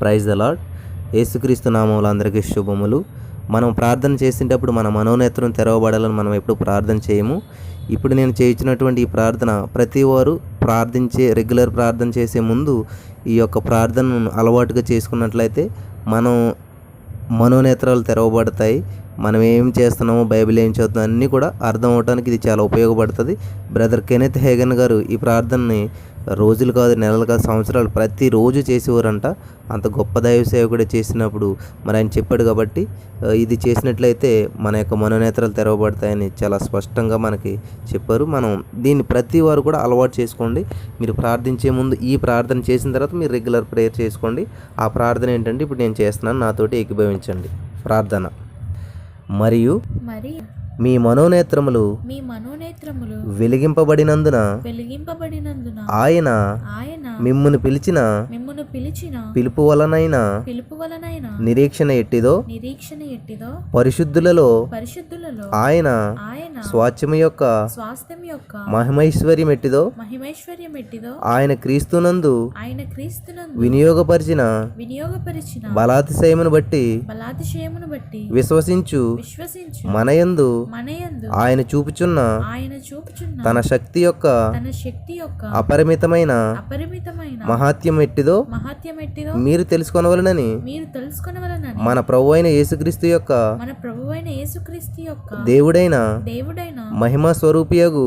Praise the lord యేసుక్రీస్తు నామంలో అందరికీ శుభములు. మనం ప్రార్థన చేసేటప్పుడు మన మనోనేత్రం తెరవబడాలని మనం ఎప్పుడు ప్రార్థన చేయము. ఇప్పుడు నేను చేయించినటువంటి ఈ ప్రార్థన ప్రతి వారు ప్రార్థించే రెగ్యులర్ ప్రార్థన చేసే ముందు ఈ యొక్క ప్రార్థనను అలవాటుగా చేసుకున్నట్లయితే మనం మనోనేత్రాలు తెరవబడతాయి. మనం ఏం చేస్తున్నామో బైబిల్ ఏం చదువుతున్నాం అన్నీ కూడా అర్థం అవడానికి ఇది చాలా ఉపయోగపడుతుంది. బ్రదర్ కెనెత్ హేగన్ గారు ఈ ప్రార్థనని రోజులు కాదు నెలలు కాదు సంవత్సరాలు ప్రతిరోజు చేసేవారంట. అంత గొప్ప దైవ కూడా చేసినప్పుడు మరి ఆయన చెప్పాడు కాబట్టి ఇది చేసినట్లయితే మన యొక్క మనోనేత్రాలు తెరవబడతాయని చాలా స్పష్టంగా మనకి చెప్పారు. మనం దీన్ని ప్రతి వారు కూడా అలవాటు చేసుకోండి. మీరు ప్రార్థించే ముందు ఈ ప్రార్థన చేసిన తర్వాత మీరు రెగ్యులర్ ప్రేయర్ చేసుకోండి. ఆ ప్రార్థన ఏంటంటే ఇప్పుడు నేను చేస్తున్నాను నాతోటి ఏకీభవించండి. ప్రార్థన. మరియు మరి మీ మనోనేత్రములు మీ మనోనేత్రములు వెలిగింపబడినందున వెలిగింపబడినందున ఆయన ఆయన మిమ్మును పిలిచిన మిమ్మును పిలిచిన పిలుపు వలనైన పిలుపు వలనైన నిరీక్షణ ఎట్టిదో నిరీక్షణ ఎట్టిదో పరిశుద్ధులలో పరిశుద్ధులలో ఆయన ఆయన స్వాచ్యము యొక్క స్వాస్థ్యం యొక్క మహిమైశ్వర్యం ఎట్టిదో మహిమైశ్వర్యం ఎట్టిదో ఆయన క్రీస్తునందు ఆయన క్రీస్తునందు వినియోగపరిచిన వినియోగపరిచిన బలాతిశయమును బట్టి బలాతిశయమును బట్టి విశ్వసించు విశ్వసించు మనయందు ఆయన చూపుచున్న ఆయన చూపుచున్న తన శక్తి యొక్క తన శక్తి యొక్క అపరిమితమైన అపరిమితమైన మహాత్యం ఎట్టిదో మహాత్యం ఎట్టిదో మీరు తెలుసుకొనవలనని మీరు తెలుసుకొనవలనని మన ప్రభు అయిన యేసుక్రీస్తు యొక్క మన ప్రభువైన యేసుక్రీస్తు యొక్క దేవుడైన దేవుడైన మహిమా స్వరూపియగు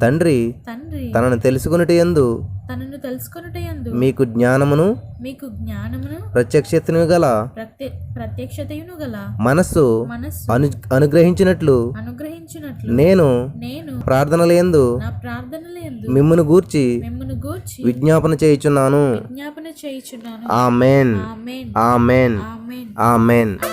తండ్రి తండ్రి తనను తెలుసుకున్నట యందు తనను తెలుసుకొనుటయందు మీకు జ్ఞానమును మీకు జ్ఞానమును ప్రత్యక్షతను గల ప్రత్య ప్రత్యక్షతయును గల మనస్సు మనస్సు అను అనుగ్రహించినట్లు అనుగ్రహించినట్లు నేను నేను ప్రార్థనలందు నా ప్రార్థనలందు మిమ్మును గూర్చి మిమ్మల్ని గూర్చి విజ్ఞాపన చేయుచున్నాను. విజ్ఞాపన చేయుచున్నాను. ఆమేన్. ఆమెన్. ఆమేన్. ఆమెన్.